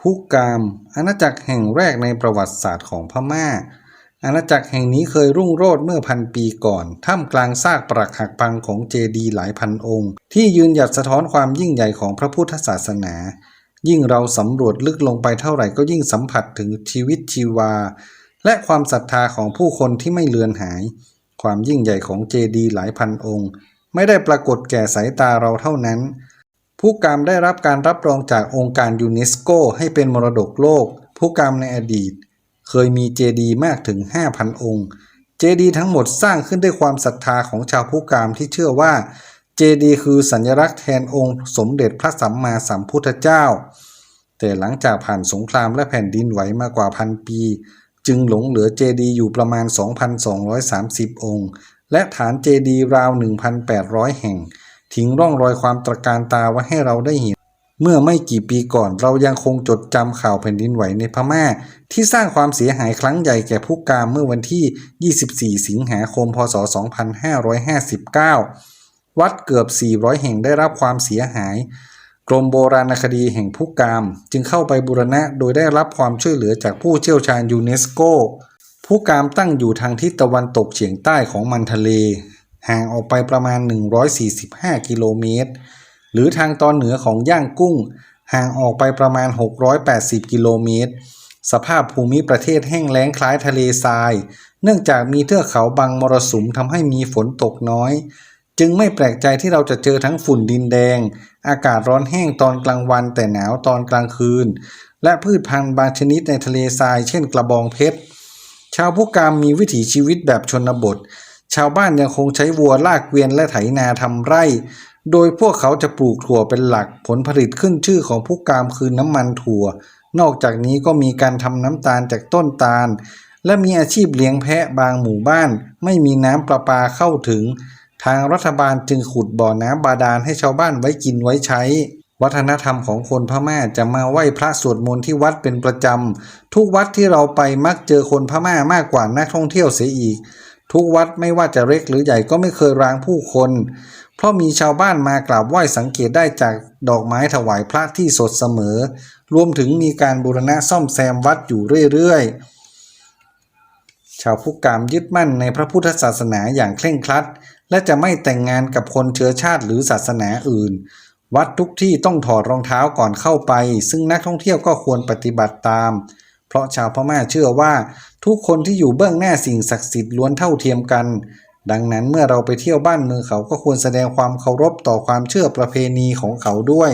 พุกามอาณาจักรแห่งแรกในประวัติศาสตร์ของพม่า อาณาจักรแห่งนี้เคยรุ่งโรจน์เมื่อพันปีก่อน ท่ามกลางซากปรักหักพังของเจดีย์หลายพันองค์ ที่ยืนหยัดสะท้อนความยิ่งใหญ่ของพระพุทธศาสนา ยิ่งเราสำรวจลึกลงไปเท่าไหร่ก็ยิ่งสัมผัสถึงชีวิตชีวา และความศรัทธาของผู้คนที่ไม่เลือนหาย ความยิ่งใหญ่ของเจดีย์หลายพันองค์ ไม่ได้ปรากฏแก่สายตาเราเท่านั้น ผู้กามได้รับการรับรองจากองค์การยูเนสโกให้เป็นมรดกโลก ผู้กามในอดีต เคยมีเจดีย์มากถึง 5,000 องค์ เจดีย์ทั้งหมดสร้างขึ้นด้วยความศรัทธาของชาวผู้กามที่เชื่อว่าเจดีย์คือสัญลักษณ์แทนองค์ สมเด็จพระสัมมาสัมพุทธเจ้า แต่หลังจากผ่านสงครามและแผ่นดินไหวมากว่าพันปี จึงหลงเหลือเจดีย์อยู่ประมาณ 2,230 องค์ และฐานเจดีย์ราว 1,800 แห่ง ทิ้งร่องรอยความตระการตาไว้ให้เราได้เห็น เมื่อไม่กี่ปีก่อนเรายังคงจดจำข่าวแผ่นดินไหวในพม่า ที่สร้างความเสียหายครั้งใหญ่แก่ผู้กามเมื่อวันที่ 24 สิงหาคม พศ 2559 วัดเกือบ 400 แห่งได้รับความเสียหายกรมโบราณคดีแห่งผู้กาม จึงเข้าไปบูรณะโดยได้รับความช่วยเหลือจากผู้เชี่ยวชาญยูเนสโก ผู้กามตั้งอยู่ทางทิศตะวันตกเฉียงใต้ของมันทะเล ห่างออกไปประมาณ 145 กิโลเมตร หรือทางตอนเหนือของย่างกุ้ง ห่างออกไปประมาณ 680 กิโลเมตร สภาพภูมิประเทศแห้งแล้งคล้ายทะเลทราย เนื่องจากมีเทือกเขาบางมรสุมทำให้มีฝนตกน้อย จึงไม่แปลกใจที่เราจะเจอทั้งฝุ่นดินแดง อากาศร้อนแห้งตอนกลางวันแต่หนาวตอนกลางคืน และพืชพันธุ์บางชนิดในทะเลทราย เช่นกระบองเพชร ชาวพุกามมีวิถีชีวิตแบบชนบท ชาวบ้านยังคงใช้วัวลากเกวียนและไถนาทำไร่ โดยพวกเขาจะปลูกถั่วเป็นหลัก ผลผลิตขึ้นชื่อของพุกามคือน้ำมันถั่ว นอกจากนี้ก็มีการทำน้ำตาลจากต้นตาล และมีอาชีพเลี้ยงแพะบางหมู่บ้าน ไม่มีน้ำประปาเข้าถึง ทางรัฐบาลจึงขุดบ่อน้ำบาดาลให้ชาวบ้านไว้กินไว้ใช้ วัฒนธรรมของคนพม่าจะมาไหว้พระสวดมนต์ที่วัดเป็นประจำ ทุกวัดที่เราไปมักเจอคนพม่ามากกว่านักท่องเที่ยวเสียอีก ทุกวัดไม่ว่าจะเล็กหรือใหญ่ก็ไม่เคยร้างผู้คน เพราะมีชาวบ้านมากราบไหว้สังเกตได้จากดอกไม้ถวายพระที่สดเสมอ รวมถึงมีการบูรณะซ่อมแซมวัดอยู่เรื่อยๆ ชาวพุกามยึดมั่นในพระพุทธศาสนาอย่างเคร่งครัด และจะไม่แต่งงานกับคนเชื้อชาติหรือศาสนาอื่น วัดทุกที่ต้องถอดรองเท้าก่อนเข้าไป ซึ่งนักท่องเที่ยวก็ควรปฏิบัติตาม เพราะชาวพม่าเชื่อว่า ทุกคนที่อยู่เบื้องหน้าสิ่งศักดิ์สิทธิ์ล้วนเท่าเทียมกัน ดังนั้นเมื่อเราไปเที่ยวบ้านเมืองเขาก็ควรแสดงความเคารพต่อความเชื่อประเพณีของเขาด้วย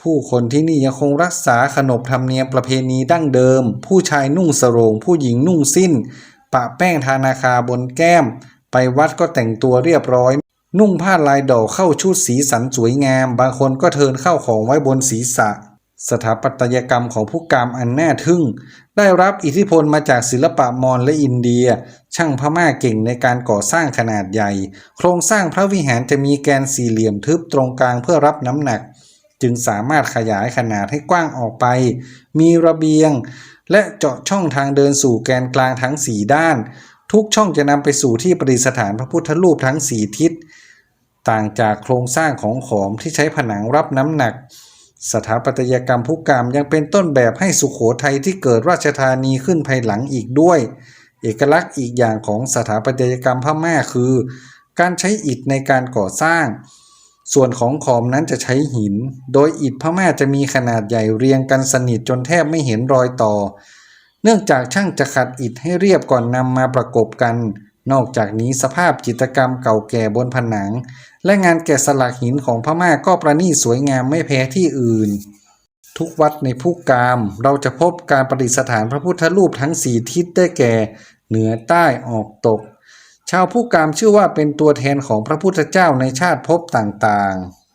ผู้คนที่นี่ยังคงรักษาขนบธรรมเนียมประเพณีดั้งเดิม ผู้ชายนุ่งสรงผู้หญิงนุ่งสิ้น ปะแป้งทานาคาบนแก้ม ไปวัดก็แต่งตัวเรียบร้อยนุ่งผ้าลายดอกเข้าชุดสีสันสวยงาม บางคนก็เทินเข้าของไว้บนศีรษะ สถาปัตยกรรมของผู้กามอันน่าทึ่ง ได้รับอิทธิพลมาจากศิลปะมอญและอินเดีย ช่างพม่าเก่งในการก่อสร้างขนาดใหญ่ โครงสร้างพระวิหารจะมีแกนสี่เหลี่ยมทึบตรงกลางเพื่อรับน้ำหนัก จึงสามารถขยายขนาดให้กว้างออกไป มีระเบียง และเจาะช่องทางเดินสู่แกนกลางทั้งสี่ด้าน ทุกช่องจะนำไปสู่ที่ประดิษฐานพระพุทธรูปทั้งสี่ทิศ ต่างจากโครงสร้างของขอมที่ใช้ผนังรับน้ำหนัก สถาปัตยกรรมผู้กามยังเป็นต้นแบบให้สุขโขทัยที่เกิดราชธานีขึ้นภายหลังอีกด้วย เอกลักษณ์อีกอย่างของสถาปัตยกรรมพม่าคือ การใช้อิฐในการก่อสร้าง ส่วนของขอมนั้นจะใช้หิน โดยอิฐพม่าจะมีขนาดใหญ่เรียงกันสนิทจนแทบไม่เห็นรอยต่อ เนื่องจากช่างจะขัดอิฐให้เรียบก่อนนำมาประกบกัน นอกจากนี้สภาพจิตรกรรมเก่าแก่บนผนัง และงานแกะสลักหินของพม่าก็ประณีตสวยงามไม่แพ้ที่อื่น ทุกวัดในผู้กามเราจะพบการประดิษฐานพระพุทธรูปทั้งสี่ทิศได้แก่ เหนือใต้ออกตก ชาวผู้กามชื่อว่าเป็นตัวแทนของพระพุทธเจ้าในชาติภพต่างๆ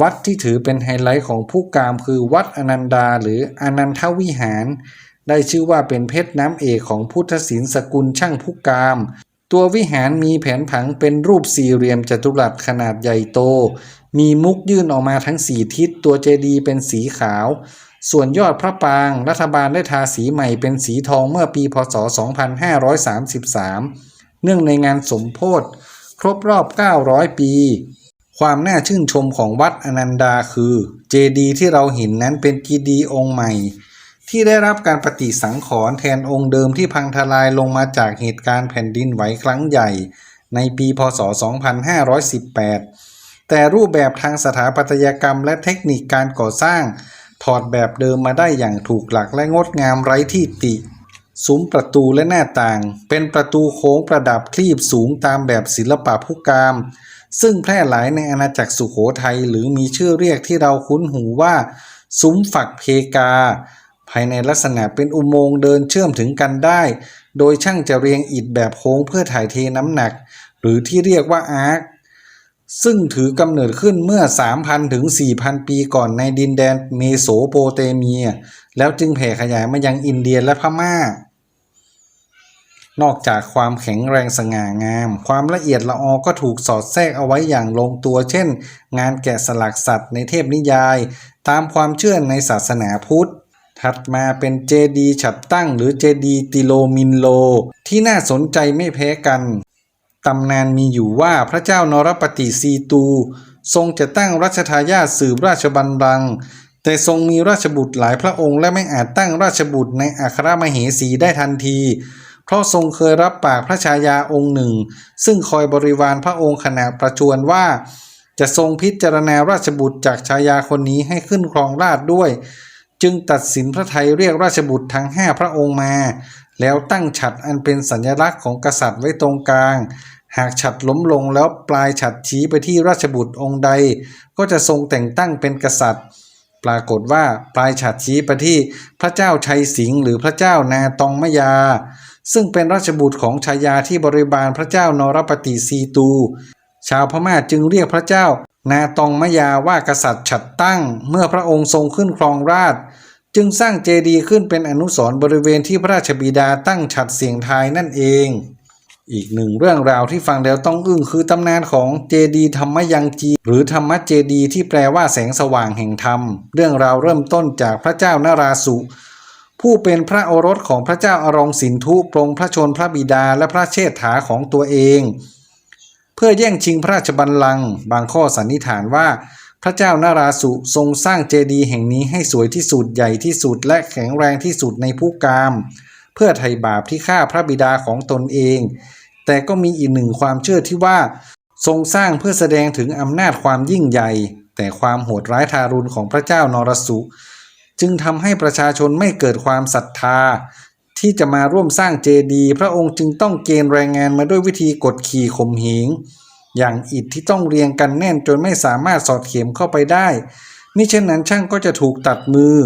วัดที่ถือเป็นไฮไลท์ของผู้กามคือวัดอนันดาหรืออนันทวิหาร ได้ชื่อว่าเป็นเพชรน้ำเอกของพุทธศิลป์สกุลช่างผู้กาม ตัววิหารมีแผนผังเป็นรูปสี่เหลี่ยมจัตุรัสขนาดใหญ่โต มีมุกยื่นออกมาทั้งสี่ทิศตัวเจดีย์เป็นสีขาว ส่วนยอดพระปราง รัฐบาลได้ทาสีใหม่เป็นสีทองเมื่อปีพศ 2533 เนื่องในงานสมโพธิครบรอบ 900 ปี ความน่าชื่นชมของวัดอนันดาคือ เจดีย์ที่เราเห็นนั้นเป็นเจดีย์องค์ใหม่ ที่ได้รับการปฏิสังขรณ์แทนองค์เดิมที่พังทลายลงมาจากเหตุการณ์แผ่นดินไหวครั้งใหญ่ ในปีพศ 2518 แต่รูปแบบทางสถาปัตยกรรมและเทคนิคการก่อสร้าง ถอดแบบเดิมมาได้อย่างถูกหลักและงดงามไร้ที่ติซุ้มประตูและหน้าต่าง เป็นประตูโค้งประดับคลีบสูงตามแบบศิลปะพุกาม ซึ่งแพร่หลายในอาณาจักรสุโขทัยหรือมีชื่อเรียกที่เราคุ้นหูว่า ซุ้มฝักเพกา ภายในลักษณะเป็นอุโมงค์เดินเชื่อมถึงกันได้ โดยช่างจะเรียงอิฐแบบโค้งเพื่อถ่ายเทน้ำหนัก หรือที่เรียกว่าอาร์คซึ่งถือกำเนิดขึ้นเมื่อ 3,000 ถึง 4,000 ปีก่อนในดินแดนเมโสโปเตเมีย แล้วจึงแผ่ขยายมายังอินเดียและพม่า นอกจากความแข็งแรงสง่างาม ความละเอียดละออก็ถูกสอดแทรกเอาไว้อย่างลงตัว เช่น งานแกะสลักสัตว์ในเทพนิยาย ตามความเชื่อในศาสนาพุทธ ถัดมาเป็นเจดีฉัดตั้งหรือเจดีติโลมินโล ที่น่าสนใจไม่แพ้กัน ตำนานมีอยู่ว่าพระเจ้านรปฏิสีตู ทรงจะตั้งรัชทายาทสืบราชบัลลังก์แต่ทรงมีราชบุตรหลายพระองค์และไม่อาจตั้งราชบุตรในอัครมเหสีได้ทันที เพราะทรงเคยรับปากพระชายาองค์หนึ่ง ซึ่งคอยบริวารพระองค์ขณะประชวรว่า จะทรงพิจารณาราชบุตรจากชายาคนนี้ให้ขึ้นครองราชด้วย จึงตัดสินพระไทยเรียกราชบุตรทั้งห้าพระองค์มา แล้วตั้งฉัดอันเป็นสัญลักษณ์ของกษัตริย์ไว้ตรงกลาง หากฉัดล้มลงแล้วปลายฉัดชี้ไปที่ราชบุตรองค์ใด ก็จะทรงแต่งตั้งเป็นกษัตริย์ ปรากฏว่าปลายฉัดชี้ไปที่พระเจ้าชัยสิงห์หรือพระเจ้านาตองมยา ซึ่งเป็นราชบุตรของชายาที่บริบาลพระเจ้านรปฏิสีตู ชาวพม่าจึงเรียกพระเจ้า นาตองมยาว่ากษัตริย์ฉัดตั้ง เมื่อพระองค์ทรงขึ้นครองราชจึงสร้างเจดีย์ขึ้นเป็นอนุสรณ์บริเวณที่พระราชบิดาตั้งฉัดเสียงทายนั่นเอง อีกหนึ่งเรื่องราวที่ฟังแล้วต้องอึ้งคือตำนานของเจดีย์ธรรมยังจีหรือธรรมเจดีย์ที่แปลว่าแสงสว่างแห่งธรรม เรื่องราวเริ่มต้นจากพระเจ้านาราสุ ผู้เป็นพระโอรสของพระเจ้าอารองสินธุปรงพระชนพระบิดาและพระเชษฐาของตัวเอง เพื่อแย่งชิงพระราชบัลลังก์บางข้อสันนิษฐานว่า พระเจ้านาราสุทรงสร้างเจดีย์แห่งนี้ให้สวยที่สุดใหญ่ที่สุดและแข็งแรงที่สุดในผู้กาม เพื่อไถ่บาปที่ฆ่าพระบิดาของตนเอง แต่ก็มีอีกหนึ่งความเชื่อที่ว่า ทรงสร้างเพื่อแสดงถึงอำนาจความยิ่งใหญ่ แต่ความโหดร้ายทารุณของพระเจ้านรสุ จึงทำให้ประชาชนไม่เกิดความศรัทธา ที่จะมาร่วมสร้างเจดีย์พระองค์จึงต้องเกณฑ์แรงงานมาด้วยวิธีกดขี่ข่มเหงอย่างอิฐที่ต้องเรียงกันแน่นจนไม่สามารถสอดเข็มเข้าไปได้มิเช่นนั้นช่างก็จะถูกตัดมือ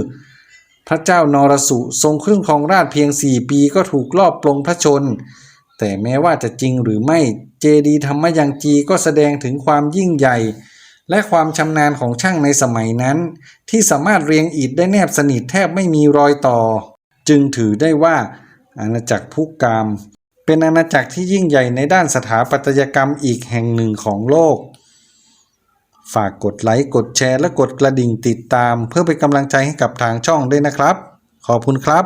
พระเจ้านรสุทรงขึ้นครองราชเพียงสี่ปีก็ถูกลอบปลงพระชน แต่แม้ว่าจะจริงหรือไม่เจดีย์ธรรมยังจีก็แสดงถึงความยิ่งใหญ่ และความชำนาญของช่างในสมัยนั้น ที่สามารถเรียงอิฐได้แนบสนิทแทบไม่มีรอยต่อ จึงถือได้ว่าอาณาจักรพุกาม เป็นอาณาจักรที่ยิ่งใหญ่ในด้านสถาปัตยกรรมอีกแห่งหนึ่งของโลก ฝากกดไลค์กดแชร์และกดกระดิ่งติดตาม เพื่อเป็นกำลังใจให้กับทางช่องด้วยนะครับ ขอบคุณครับ